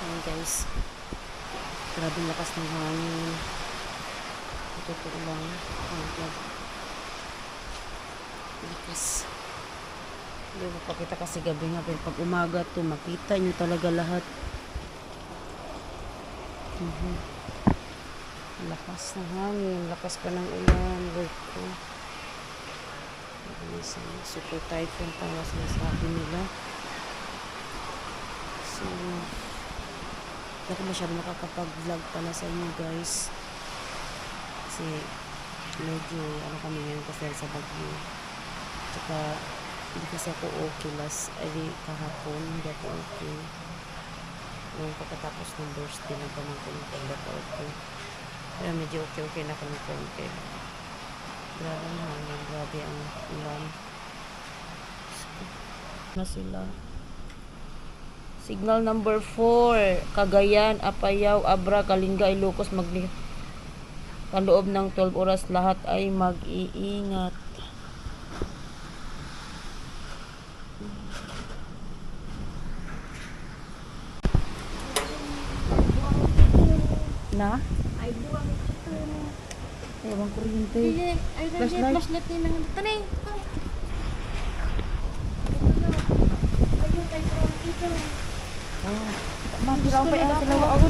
Ayan guys. Grabe yung lakas ng hangin. Totoo lang. Oh, God. Lakas. Hindi makapita kasi gabi nga. Pero pag umaga to, makita nyo talaga lahat. Mhm. Lakas ng hangin. Lakas pa ng ulan. Work ko. Super typhoon pa nga sinasabi nila. So, hindi ako masyado makakapag-vlog pala sa inyo guys. Kasi, medyo, ano kami ngayon kasi sa Baguio. Tsaka, hindi kasi ako okay last, ay kahapon, hindi ako okay. Nung pagkatapos ng birthday ng pamangkin ko, hindi ako okay. Pero medyo okay-okay na kami konti. Grabe ang hangin, grabe ang ulan. Na sila. Signal number 4, Cagayan, Apayao, Abra, Kalinga, Ilocos, Magli. Kaloob ng 12 oras, lahat ay mag-iingat. Na? Ay, buwang ito. Ewan kuryente. Flashlight. flashlight ni nang tanay. Ayun, ay, buwang ito. Oh. Ma, silaw pa Silaw. nila ako. Ako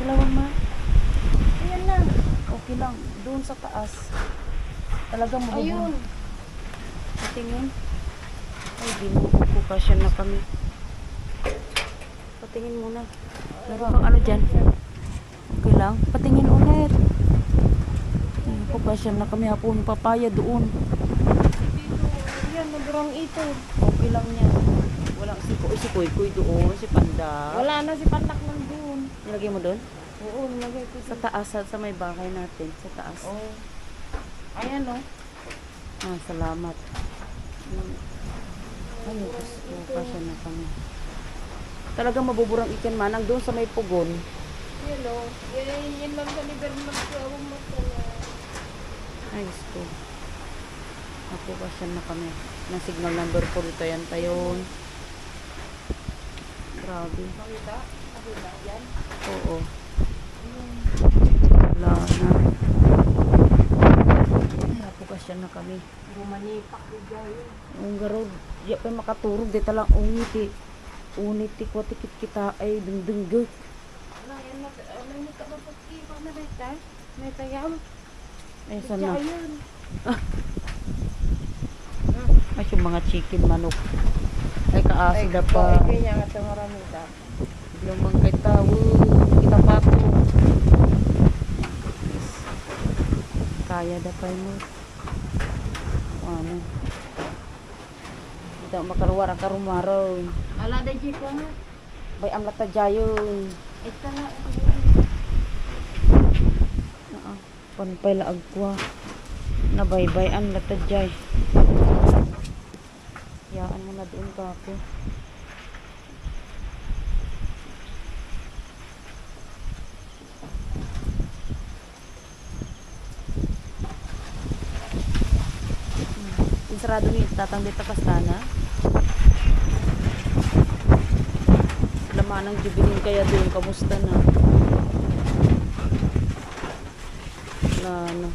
Silawan ma. Ayan na. Okay lang. Doon sa taas. Talagang Ayun. mabubuhay. Patingin. Ay, binubuko pa siya na kami. Patingin muna. Meron pang ano dyan? Okay lang. Patingin ulit. Ay, pa siya na kami hapon papaya doon. Ayan, nagrang ito. Okay lang yan. Si Koy, si Koy Koy doon, si Panda. Wala na si Pantak nandun. Nilagay mo doon? Oo, nilagay ko Sa taas, sa, sa may bahay natin. Sa taas. Oo. Ayan, oh. Ah, salamat. Mm. Ay, Diyos ko, pasya na kami. Talagang mabuburang ikan manang doon sa may pugon. Yan, oh. Yan, yan lang sa liber magkawang magkala. Ay, ko. Ako, pasya na kami. Ng signal number 4 ito yan tayon. Grabe. Makita? Makita? Yan. Oo. Wala na. Ay, ako, pasya na kami. Rumanipak ko gawin. Ang garod, di pa makaturog, di talang uniti. Uniti ko, tikit kita ay dengdenggek. Ano, yan na. Ano, may kapapagkipa na dito. May tayam. Ay, sana. Ayun. Ay, yung mga chicken manok. Ay, kaasa da pa. Ay, kaya nga ito maramita. Biglang mang kay tawo. Kita pa to. Kaya da pa mo. Ano? Kita makaruwar ang karumaraw. Ala, da ko nga. Bay ang lata jayon. Ito na. Ah, panpay laag ko. Nabaybay ang lata jay. Doon ka ako. Sarado ni tatang dito kastana. Laman ng jubilin kaya doon kamusta na? Na ano.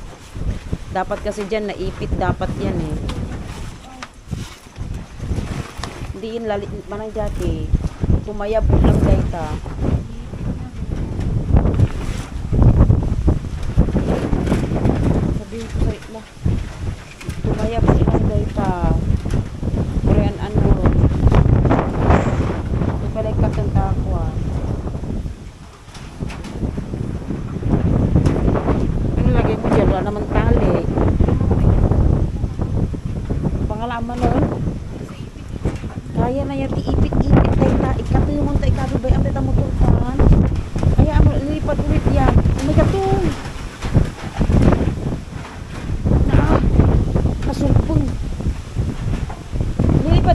Dapat kasi diyan naipit dapat yan eh. Yun lalit manang jati. Pumayab lang dayta. Sabihin ko sa itla. Pumayab lang dayta. Korean ano. Ipalik ka tanta ako ah. Ano lagay mo dyan? Wala naman tali. Pangalaman nun. Kaya na yan, iipit-ipit tayo ta. Ikato yung munta, ikato ba yung tita mo tulkan? Kaya mo, lilipad ulit yan. Oh my God, tung! Na, kasulpon.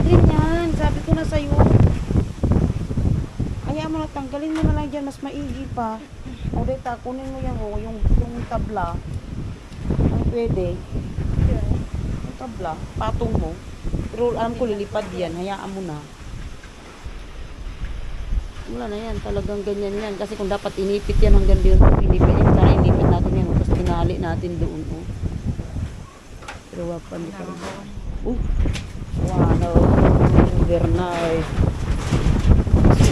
Rin yan. Sabi ko na sa'yo. Kaya mo na, tanggalin mo na lang dyan, mas maigi pa. O, dita, kunin mo yan, oh, yung, yung tabla. Ang pwede. Yung tabla, patong mo. Pero alam ko lilipad yan, hayaan mo na. Wala na yan, talagang ganyan yan. Kasi kung dapat inipit yan hanggang doon, inipit yan, sana inipit natin yan. Tapos tinali natin doon. Oh. Pero wapan di rin. Oh, wala oh. Bernard.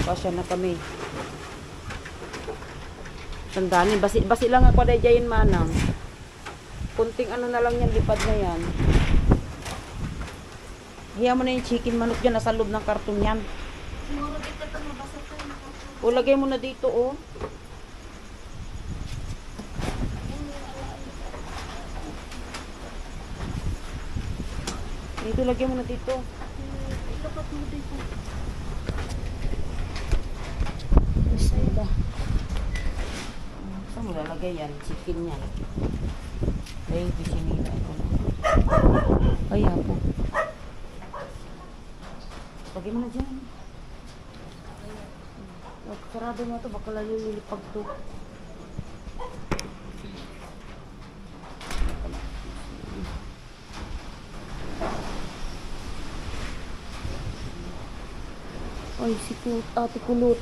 Pasya na kami. Tandaan basi, basi lang ako na dyan manang. Kunting ano na lang yan, lipad na yan. Hiya mo na yung chicken manok dyan, nasa loob ng karton yan. O, lagay mo na dito, oh. Dito, lagay mo na dito. Ilokot mo dito. Bismillah. Saan mo lalagay yan? Chicken yan. Ay, bisinila ito. Ay, apo. Lagay mo na dyan. Sarado mo ito, baka lalo lilipag to. Ay, si Kut, ate kulot.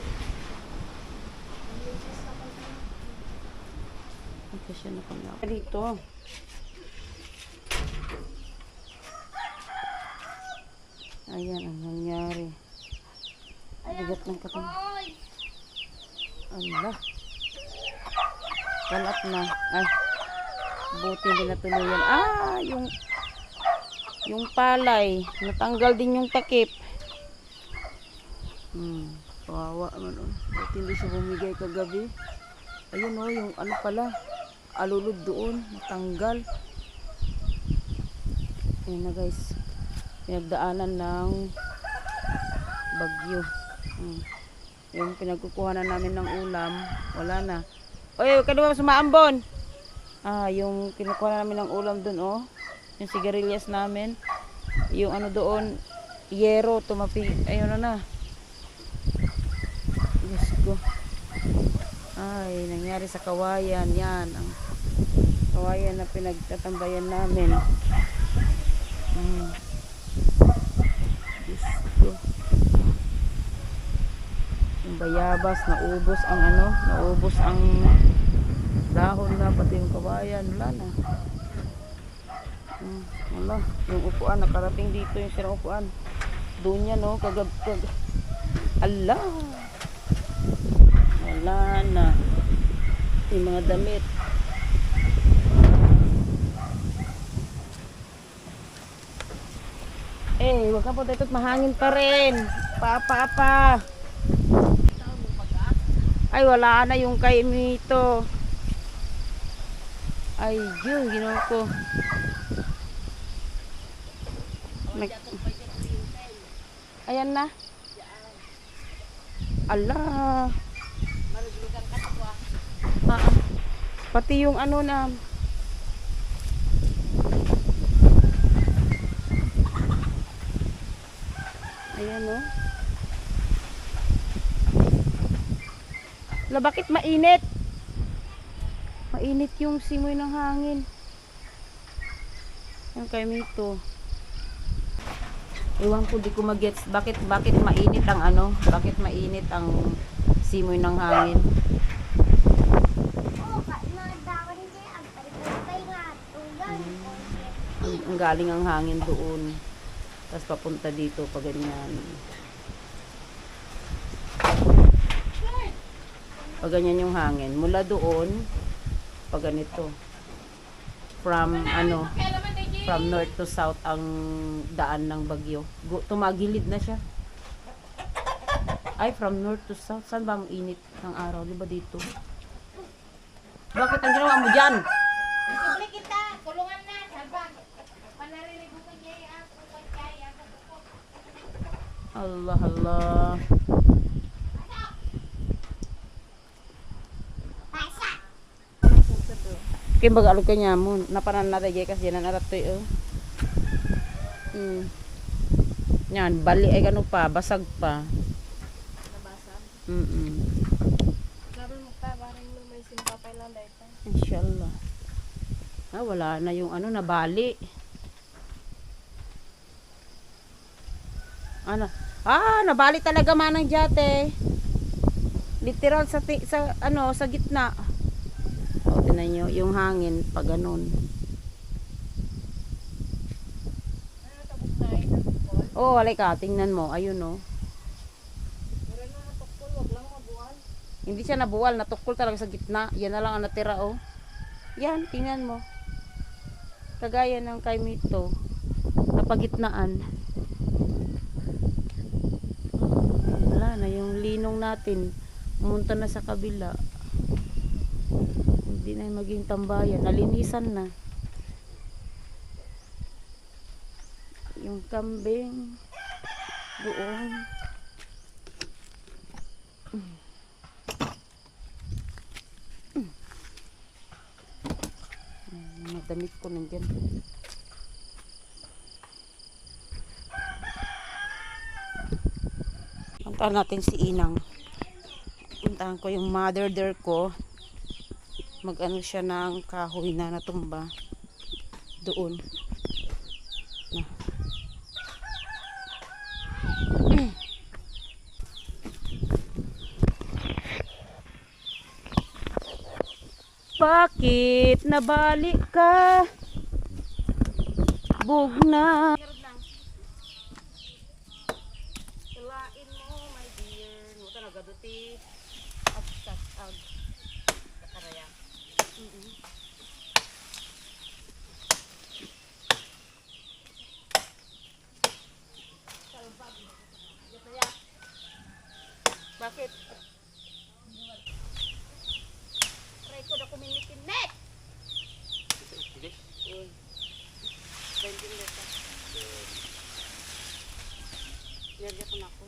Ito siya na pala. Dito. Ayan ang nangyari. Bigat ng katawan. Allah. Kalat na. Ay. Buti hindi natuluyan. Ah, yung yung palay. Natanggal din yung takip. Hmm. Kawawa man oh. Buti hindi siya bumigay kagabi. Ayun oh, yung ano pala. Alulod doon. Natanggal. Ayun na guys. Pinagdaanan ng bagyo. Hmm. Yung pinagkukuha na namin ng ulam, wala na. Oy, huwag ka naman sumaambon. Ah, yung kinukuha na namin ng ulam doon, oh. Yung sigarilyas namin. Yung ano doon, yero, tumapi. Ayun na na. Ko. Ay, nangyari sa kawayan. Yan, ang kawayan na pinagtatambayan namin. Mm. Yung bayabas, naubos ang ano, naubos ang dahon na, pati yung kawayan, wala na. Mm, wala, yung upuan, nakarating dito yung sirang upuan. Doon yan, no, kagab, kag, ala, wala na. Yung mga damit. Eh, wag ka po dito mahangin pa rin. Papa, pa. Ay, wala na yung kay Mito. Ay, yun, ginawa ko. Nag... Ayan na. Ala. Ah, pati yung ano na. Ayan oh. La, bakit mainit? Mainit yung simoy ng hangin. Yan kay Mito. Ewan ko, di ko magets. Bakit, bakit mainit ang ano? Bakit mainit ang simoy ng hangin? Ang, ang galing ang hangin doon. Tapos papunta dito pag ganyan. Pag ganyan yung hangin. Mula doon, pag ganito. From ano, from north to south ang daan ng bagyo. Tumagilid na siya. Ay, from north to south. Saan ba ang init ng araw? Di ba dito? Bakit ang ginawa mo dyan? Subli kita, kulungan na, salbag. Panaririnig ko niya yung. Allah, Allah. Kaya baga alog kanya mo. Napanan natin jay kasi yan arat to eh. Mm. Yan, bali ay ano pa, basag pa. Nabasa. Mm -mm. Sabi mo pa, parang mo may simpapay lang dahil pa. Inshallah. Ah, wala na yung ano, nabali. Ano? Ah, nabali talaga manang jate. Literal sa sa ano sa gitna. O, tinan nyo, yung hangin pag ganun. Oo, oh, halika, tingnan mo. Ayun, oh. Hindi siya nabuwal, natukol talaga sa gitna. Yan na lang ang natira, oh. Yan, tingnan mo. Kagaya ng kay Mito. Napagitnaan. Wala na, yung linong natin. Pumunta na sa kabila. Hindi na maging tambayan. Nalinisan na. Yung kambing. Doon. Mga damit ko nandyan. Puntahan natin si Inang. Puntahan ko yung mother there ko. Mag-ano siya ng kahoy na natumba. Doon. Na. Bakit nabalik ka? Bugna. Kalain mo, my dear. Nuta nagaduti. Ag, ag, ag. Kakaraya. Bakit? Try ko na kuminitin net. Uy. Bending neta. Nirya ko na ako.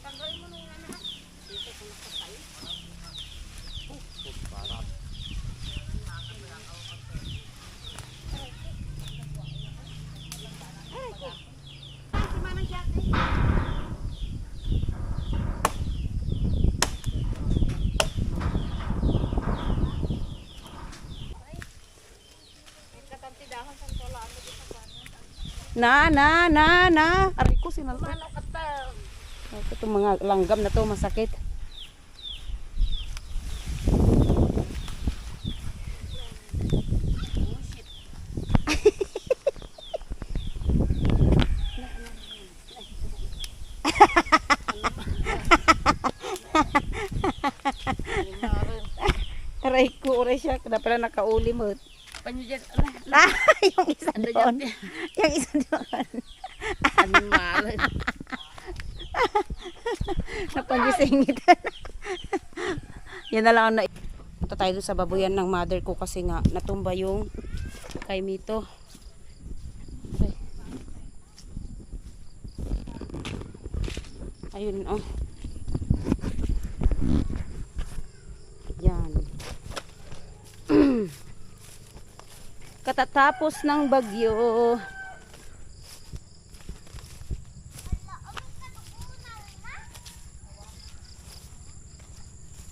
Tanggalin mo nung ano ha? Dito ko na kapay. Na, na, na, na. Aray ko, sinalta. Ay, Ito mga langgam na to, masakit. Aray ko, aray siya. Kada pala nakauli mo. Panyo dyan. Ah, yung isa Ano doon. dyan? Yung isa doon. Animal. Napagisingit. Yan na lang ang na... Punta tayo sa babuyan ng mother ko kasi nga natumba yung kay Mito. Ay. Ayun oh. Yan. Katatapos ng bagyo.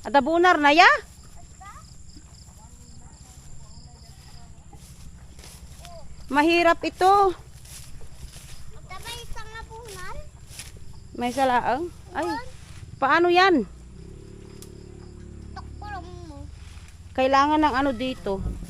Adabunar na ya? Mahirap ito. Magtabay isang napunan. May salaang. Ay, paano yan? Kailangan ng ano dito.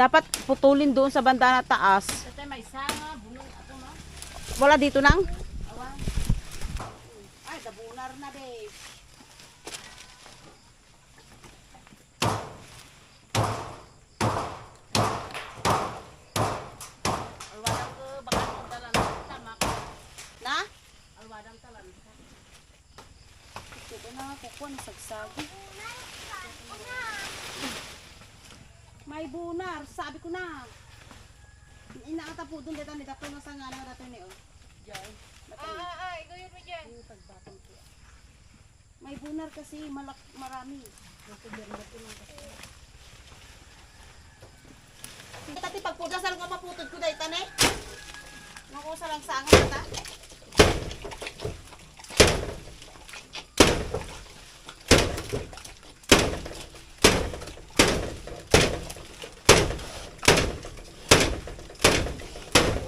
Dapat putulin doon sa banda na taas. Tatay may sanga, bunong ato no? Wala dito nang? Ay, dabunar na babe. Ito na, kukuha na sagsagi. May bunar, sabi ko na. Inaata po doon dito ni dato na sa ngana dato ni oh. Diyan. Ah, ah, ah, yun mo dyan. Yung pagbatang ko. May bunar kasi malak marami. Tati pagpuda sa nga maputod ko dahil tane. Naku sa lang sa angat ta.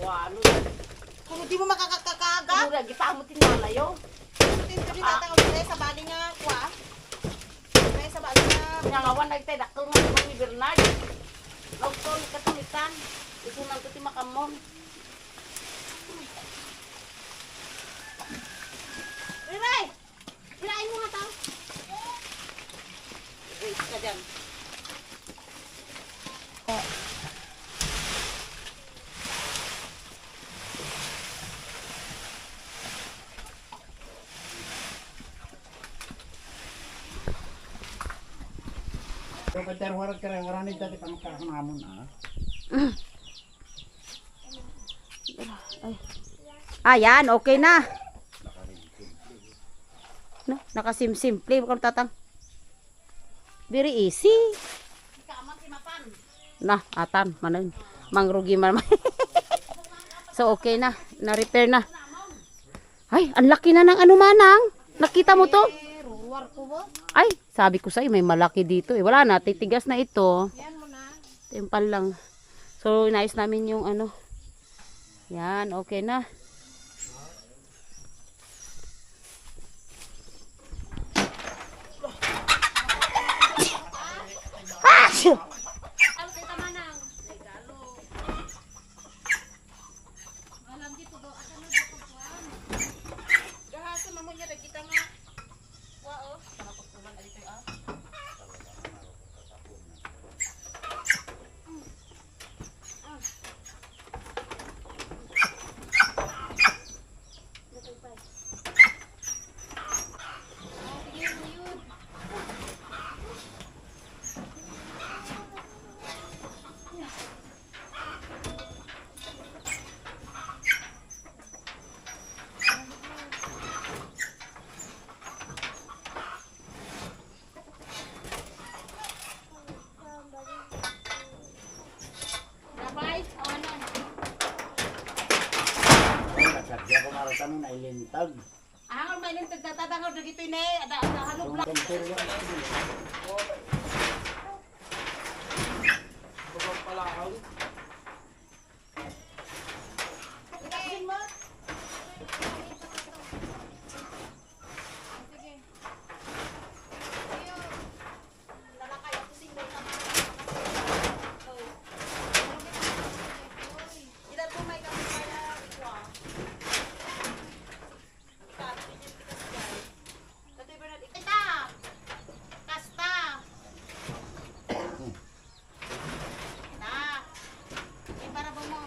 Wano. Kung di mo makakakaga, Mura, kita mo tinalayo. tinto di tatang ulit sa bali nga kwa. May sa bali nga Nangawan na ito, dakil nga naman ni Bernard. Lagton, katulitan. Isunan ko ti makamon. Riray! Hirain mo nga tao. Wait ka dyan. Rin, waranit dati ka makakamamon ah. Ayan, okay na. No, nakasim-simple. Bakit tatang? Very easy. Na, atan, manan. Mangrugi man. so, okay na. Na-repair na. Ay, ang laki na ng ano manang. Nakita mo to? Ruwar ko ba? Ay, sabi ko sa'yo, may malaki dito eh. Wala na, titigas na ito. Yan mo na. Tempal lang. So, inayos namin yung ano. Yan, okay na. Ah! shit! Gahasa mo niya kita nga. Wao. Babay, awanan. Naroon kami na ilintag. Ahang may nang tagtatangaw na gito ini. Ada ada halog lang. komperyo na ito. Ikain mo. Kasta. Na. Ay, para ba mo?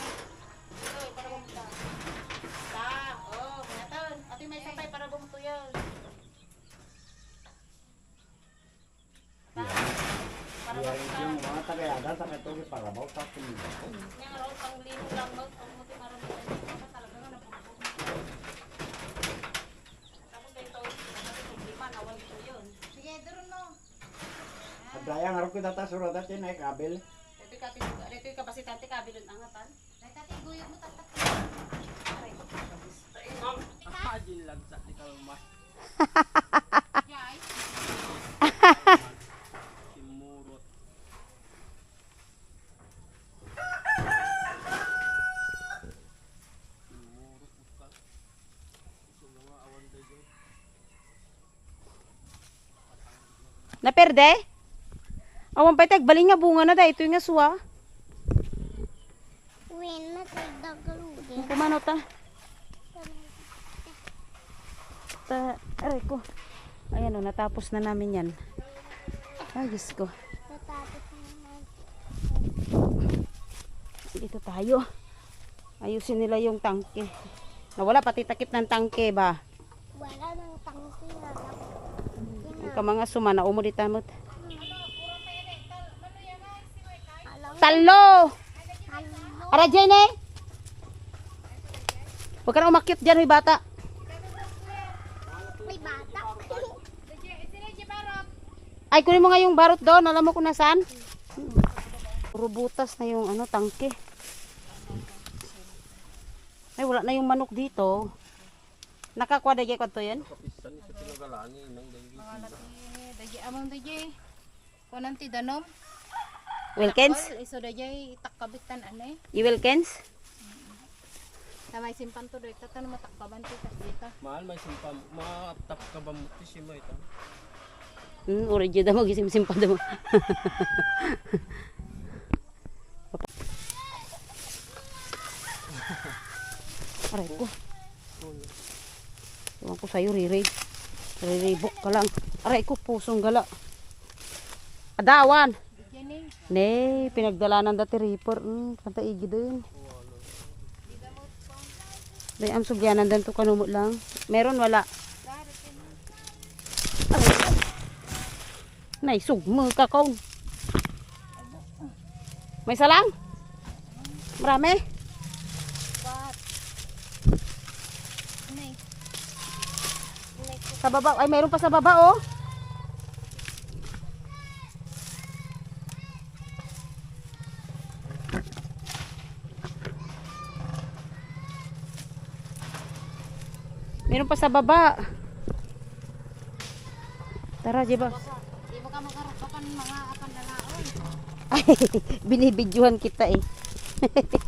Ito, para ba mo ta? Ta. Oh, naton. Ate may sapay para ba mo to yun? Ta. Para ba Yan mo ta? yung mga tagayaga sa katulad para baw sa pinila. Yang raw pang lino lang mo. Ang mo ti para mo tayo. Baka talaga nga napupupog. Tapos ano, problema, nawag ito yun. Sige, doon no. Kadaya nga rin ko data surat at yun ay kabel. Ito ka, ito ka basi tati kabilon angatan. Ay, tati, guyog mo tatak. Yay. Naperde? Awan pa tag baling nga bunga na da. Ito yung nga suwa. Win na tayo dagalugin. Kumano ta? Ta, aray ko. Ayan o, natapos na namin yan. Ay, Diyos ko. Dito tayo. Ayusin nila yung tangke. Nawala pati takip ng tangke ba? Wala nang tangsi na. Ka mga sumana umuli tamot. Alam Talo! Ara dyan eh! Huwag ka na umakyat dyan, may bata. May bata. Ay, kunin mo nga yung barot doon. Alam mo kung nasaan? Puro butas na yung ano, tangke. Ay, wala na yung manok dito. Nakakuha na ko to yan? Among daji. Kunan ti danom. Wilkins? Iso daji itak kabitan ane. You Wilkins? Sa may simpan to doy, tatan matakbaban to kas dito. Mahal may simpam. Matap ka ba mo ti si mo ito? Hmm, origin daw magisim-sim pa daw. Aray ko. Ewan ko sa'yo, Riri. Riribok ka lang. Aray ko, pusong gala. Adawan! Ne, pinagdala ng dati reaper. Hmm, pantaigi din. Day am sugyanan dan to kanumot lang. Meron wala. Nay, sugmo ka kaon. May salang? Marami? Nay. Sa baba. Ay, mayroon pa sa baba, oh. Meron pa sa baba. Tara, Jeba. Di mo ka makaroon mga apan na. Ay, binibidyohan kita eh.